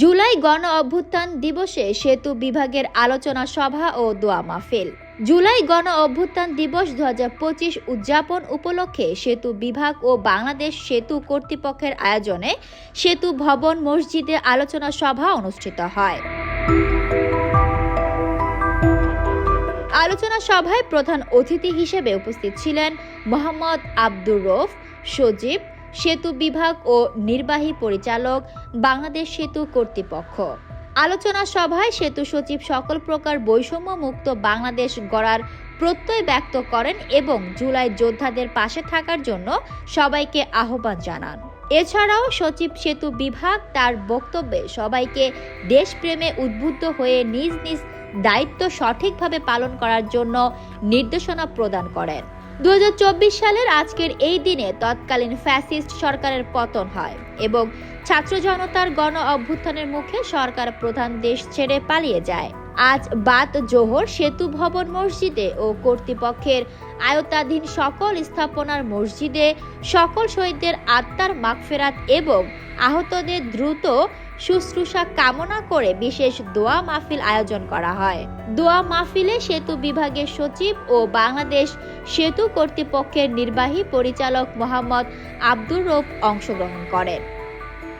জুলাই গণ অভ্যুত্থান দিবসে সেতু বিভাগের আলোচনা সভা ও দোয়া মাহফিল। জুলাই গণ অভ্যুত্থান দিবস দু উদযাপন উপলক্ষে সেতু বিভাগ ও বাংলাদেশ সেতু কর্তৃপক্ষের আয়োজনে সেতু ভবন মসজিদে আলোচনা সভা অনুষ্ঠিত হয়। আলোচনা সভায় প্রধান অতিথি হিসেবে উপস্থিত ছিলেন মোহাম্মদ আব্দুর রৌফ, সজীব সেতু বিভাগ ও নির্বাহী পরিচালক বাংলাদেশ সেতু কর্তৃপক্ষ। আলোচনা সভায় সেতু সচিব সকল প্রকার বৈষম্য মুক্ত বাংলাদেশ গড়ার প্রত্যয় ব্যক্ত করেন এবং জুলাই যোদ্ধাদের পাশে থাকার জন্য সবাইকে আহ্বান জানান। এছাড়াও সচিব সেতু বিভাগ তার বক্তব্যে সবাইকে দেশপ্রেমে উদ্বুদ্ধ হয়ে নিজ নিজ দায়িত্ব সঠিকভাবে পালন করার জন্য নির্দেশনা প্রদান করেন। দু হাজার চব্বিশ সালের আজকের এই দিনে তৎকালীন ফ্যাসিস্ট সরকারের পতন হয় এবং ছাত্র জনতার গণ অভ্যুত্থানের মুখে সরকার প্রধান দেশ ছেড়ে পালিয়ে যায়। আজ বাত জোহর সেতু ভবন মসজিদে ও কর্তৃপক্ষের আয়ত্তাধীন সকল স্থাপনার মসজিদে সকল শহীদদের আত্মার মাগফেরাত এবং আহতদের দ্রুত শুশ্রূষা কামনা করে বিশেষ দোয়া মাহফিল আয়োজন করা হয়। দোয়া মাহফিলে সেতু বিভাগের সচিব ও বাংলাদেশ সেতু কর্তৃপক্ষের নির্বাহী পরিচালক মোহাম্মদ আব্দুর রৌফ অংশগ্রহণ করেন।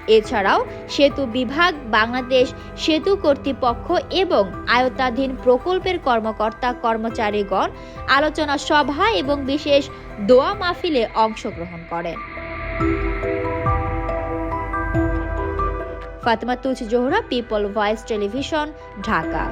এছাড়াও সেতু বিভাগ, বাংলাদেশ সেতু কর্তৃপক্ষ এবং আয়ত্তাধীন প্রকল্পের কর্মকর্তা কর্মচারীগণ আলোচনা সভা এবং বিশেষ দোয়া মাহফিলে অংশগ্রহণ করেন। Fatema Tuz Zohra people voice television Dhaka.